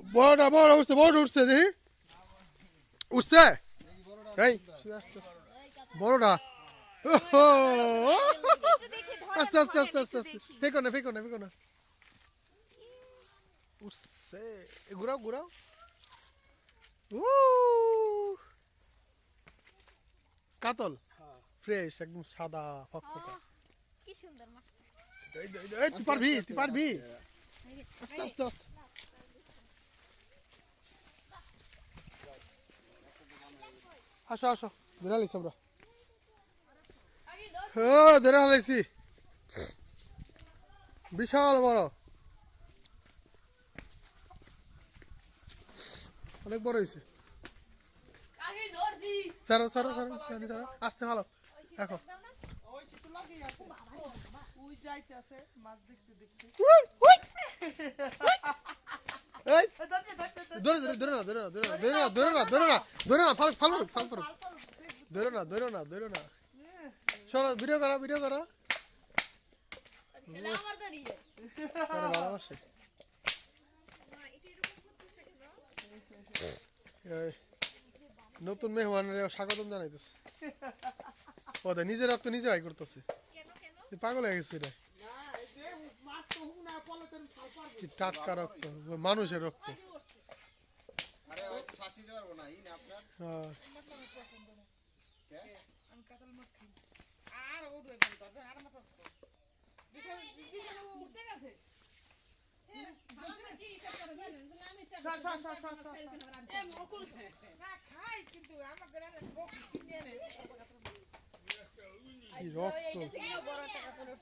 বড়টা বড় উঠছে বড় উঠছে দেখি। উঠছে? এই বড়টা। আস্তে আস্তে আস্তে আস্তে আস্তে। ফেকো না ফেকো না ফেকো না। উঠছে। ঘুরাও ঘুরাও। কাতল? ফ্রেশ একদম সাদা ফকফকা। কি সুন্দর এই, তুই পারবি তুই পারবি। আস্তে আস্তে আস্তে। আসো আসো। ধরে হালাইছি আমরা। ও ধরে হালাইছি বিশাল বড়। অনেক বড় হয়েছে সারো সারো সারো সারো সারো আস্তে ভালো। দেখো। ওই সে তো আছে ওই যাইতে আছে মাছ দেখতে দেখতে। ধরে ধরে ধরে না ধরে না ধরে না ধরে না ধরে না ধরে না ফাল ফাল ফাল ফাল ধরে না ধরে না ধরে না। শোনো ভিডিও করো ভিডিও করো। ভালোবাসে। নতুন মেহমানের স্বাগতম জানাইতেছে। ও দে নিজের রক্ত নিজে ভাই করতেছে। পাগল হয়ে গেছে। কি টাটকা রক্ত মানুষের রক্ত। পারব না না আপনার? হ্যাঁ। আর রক্ত?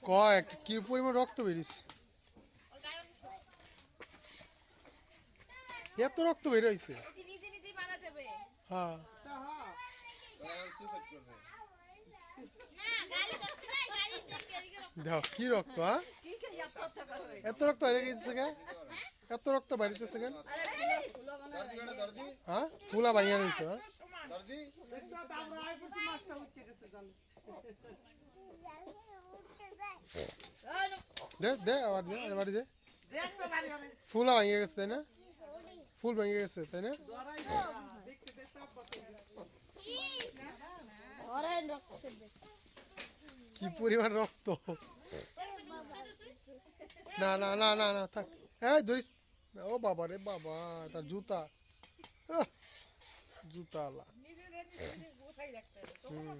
কয় কি পরিমাণ রক্ত বেরিয়েছে? এত রক্ত বের হয়েছে হ্যাঁ। হ্যাঁ। দেখো কি রক্ত হ্যাঁ? এত রক্ত বেরিয়ে গেছে কেন? এত রক্ত বাড়িতেছে কেন? আরে হ্যাঁ? ফুলা ভাঙিয়া রয়েছে হ্যাঁ। দে দে আবার দে আবার দে। বাড়ি ফুলা ভাঙিয়ে গেছে তাই না? ফুল ভেঙে গেছে তাই না ধরাই না, দেখতে দেখতে আব্বা তো ওরে রক্ত সেবে কি পরিমাণ রক্ত? না না না না না থাক। এই ধরিস। ও বাবা রে বাবা তার জুতা। আহ, জুতা আলা। হুম।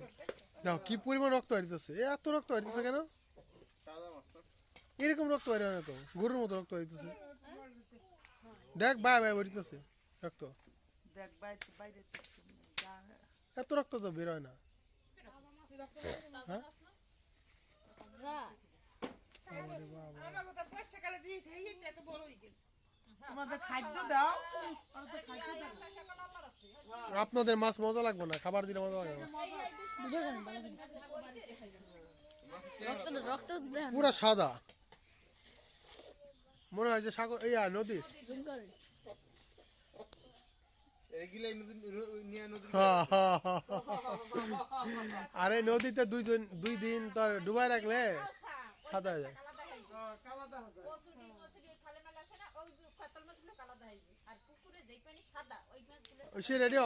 দেখো কি পরিমাণ রক্ত হারিতেছে। এত রক্ত হারিতেছে কেন? এরকম রক্ত হারিয়ে না তো। গরুর মতো রক্ত হারিতেছে। দেখ বাই বাই বেরিতেছে রক্ত। দেখ বাইরে এত রক্ত তো বের হয় না। হ্যাঁ? হয়ে গেছে। তোমাদের খাদ্য দাও। ওরা তো খাদ্য দাও। আপনাদের মাছ মজা লাগবে না? খাবার দিলে মজা লাগবে পুরা সাদা। মনে হয় যে সাগর এই আর নদী। আরে নদীতে দুইজন দুই দিন তোর ডুবাই রাখলে সাদা হয়ে যায়। কালা দেখা যায়। ওই সে রেডি